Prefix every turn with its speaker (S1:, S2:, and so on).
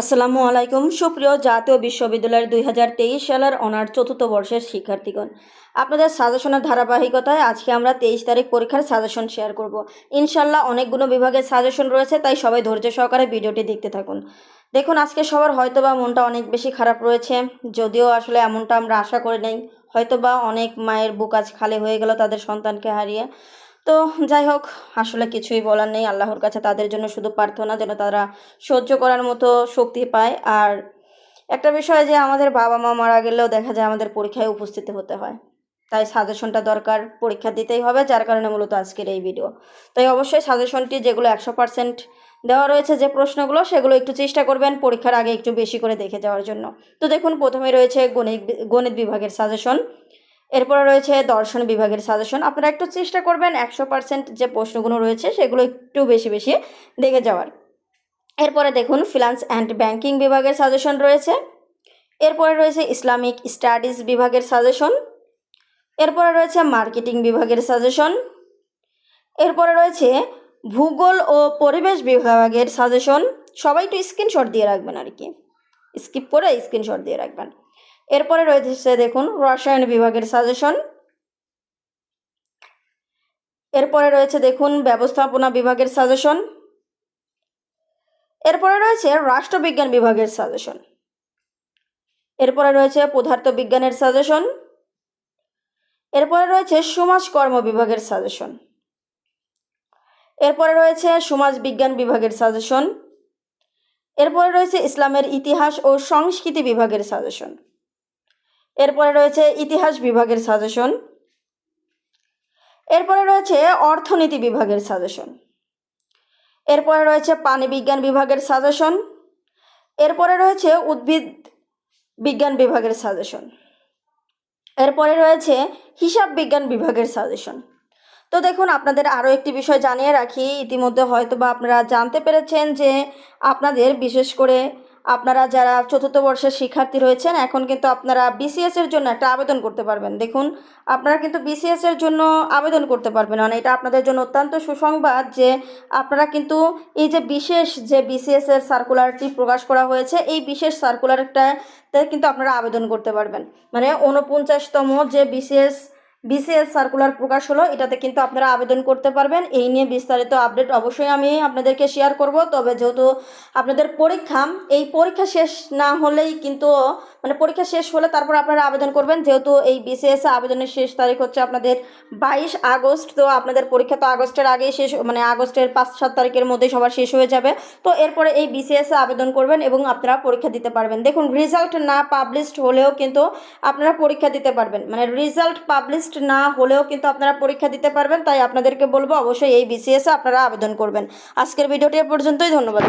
S1: আসসালামু আলাইকুম। সুপ্রিয় জাতীয় বিশ্ববিদ্যালয়ের দুই হাজার তেইশ সালের অনার চতুর্থ বর্ষের শিক্ষার্থীগণ, আপনাদের সাজেশনের ধারাবাহিকতায় আজকে আমরা তেইশ তারিখ পরীক্ষার সাজেশন শেয়ার করব। ইনশাল্লাহ অনেকগুলো বিভাগের সাজেশন রয়েছে, তাই সবাই ধৈর্য সহকারে ভিডিওটি দেখতে থাকুন। দেখুন, আজকে সবার হয়তোবা মনটা অনেক বেশি খারাপ রয়েছে, যদিও আসলে এমনটা আমরা আশা করি নাই। হয়তোবা অনেক মায়ের বুক আজ খালি হয়ে গেল তাদের সন্তানকে হারিয়ে। তো যাই হোক, আসলে কিছুই বলার নেই। আল্লাহর কাছে তাদের জন্য শুধু প্রার্থনা, যেন তারা সহ্য করার মতো শক্তি পায়। আর একটা বিষয় যে, আমাদের বাবা মা মারা গেলেও দেখা যায় আমাদের পরীক্ষায় উপস্থিত হতে হয়। তাই সাজেশনটা দরকার, পরীক্ষা দিতেই হবে, যার কারণে মূলত আজকের এই ভিডিও তাই অবশ্যই সাজেশনটি, যেগুলো একশো পার্সেন্ট দেওয়া রয়েছে যে প্রশ্নগুলো, সেগুলো একটু চেষ্টা করবেন পরীক্ষার আগে একটু বেশি করে দেখে যাওয়ার জন্য। তো দেখুন, প্রথমে রয়েছে গণিত গণিত বিভাগের সাজেশন। এরপরে রয়েছে দর্শন বিভাগের সাজেশন আপনারা একটু চেষ্টা করবেন একশো পার্সেন্ট যে প্রশ্নগুলো রয়েছে সেগুলো একটু বেশি বেশি দেখে যাওয়ার। এরপরে দেখুন ফিনান্স অ্যান্ড ব্যাংকিং বিভাগের সাজেশন রয়েছে। এরপরে রয়েছে ইসলামিক স্টাডিজ বিভাগের সাজেশন এরপরে রয়েছে মার্কেটিং বিভাগের সাজেশন এরপরে রয়েছে ভূগোল ও পরিবেশ বিভাগের সাজেশন সবাই একটু স্ক্রিনশট দিয়ে রাখবেন আর কি স্কিপ করে স্ক্রিনশট দিয়ে রাখবেন। এরপরে রয়েছে দেখুন রসায়ন বিভাগের সাজেশন এরপরে রয়েছে দেখুন ব্যবস্থাপনা বিভাগের সাজেশন এরপরে রয়েছে রাষ্ট্রবিজ্ঞান বিভাগের সাজেশন এরপরে রয়েছে পদার্থ বিজ্ঞানের সাজেশন এরপরে রয়েছে সমাজকর্ম বিভাগের সাজেশন এরপরে রয়েছে সমাজ বিজ্ঞান বিভাগের সাজেশন এরপরে রয়েছে ইসলামের ইতিহাস ও সংস্কৃতি বিভাগের সাজেশন এরপরে রয়েছে ইতিহাস বিভাগের সাজেশন এরপরে রয়েছে অর্থনীতি বিভাগের সাজেশন এরপরে রয়েছে পানি বিজ্ঞান বিভাগের সাজেশন এরপরে রয়েছে উদ্ভিদ বিজ্ঞান বিভাগের সাজেশন এরপরে রয়েছে হিসাব বিজ্ঞান বিভাগের সাজেশন তো দেখুন, আপনাদের আরও একটি বিষয় জানিয়ে রাখি। ইতিমধ্যে হয়তো বা আপনারা জানতে পেরেছেন যে আপনাদের বিশেষ করে আপনারা যারা চতুর্থ বর্ষের শিক্ষার্থী রয়েছেন, এখন কিন্তু আপনারা বিসিএস এর জন্য একটা আবেদন করতে পারবেন। দেখুন, আপনারা কিন্তু বিসিএস এর জন্য আবেদন করতে পারবেন। মানে এটা আপনাদের জন্য অত্যন্ত সুসংবাদ যে আপনারা কিন্তু এই যে বিশেষ যে বিসিএস এর সার্কুলারটি প্রকাশ করা হয়েছে, এই বিশেষ সার্কুলারটাতে কিন্তু আপনারা আবেদন করতে পারবেন। মানে ঊনপঞ্চাশতম যে বিসিএস বিসিএস সার্কুলার প্রকাশ হলো, এটাতে কিন্তু আপনারা আবেদন করতে পারবেন। এই নিয়ে বিস্তারিত আপডেট অবশ্যই আমি আপনাদেরকে শেয়ার করব। তবে যেহেতু আপনাদের পরীক্ষা, এই পরীক্ষা শেষ না হলেই কিন্তু মানে পরীক্ষা শেষ হলে তারপর আপনারা আবেদন করবেন। যেহেতু এই বিসিএস আবেদনের শেষ তারিখ হচ্ছে আপনাদের বাইশ আগস্ট, তো আপনাদের পরীক্ষা তো আগস্টের আগেই শেষ মানে আগস্টের পাঁচ সাত তারিখের মধ্যেই সবার শেষ হয়ে যাবে। তো এরপরে এই বিসিএস আবেদন করবেন এবং আপনারা পরীক্ষা দিতে পারবেন। দেখুন রেজাল্ট না পাবলিশড হলেও কিন্তু আপনারা পরীক্ষা দিতে পারবেন। মানে রেজাল্ট পাবলিশড না হলেও কিন্তু আপনারা পরীক্ষা দিতে পারবেন। তাই আপনাদেরকে বলব, অবশ্যই এই বিসিএসে আপনারা আবেদন করবেন। আজকের ভিডিওটি পর্যন্তই, ধন্যবাদ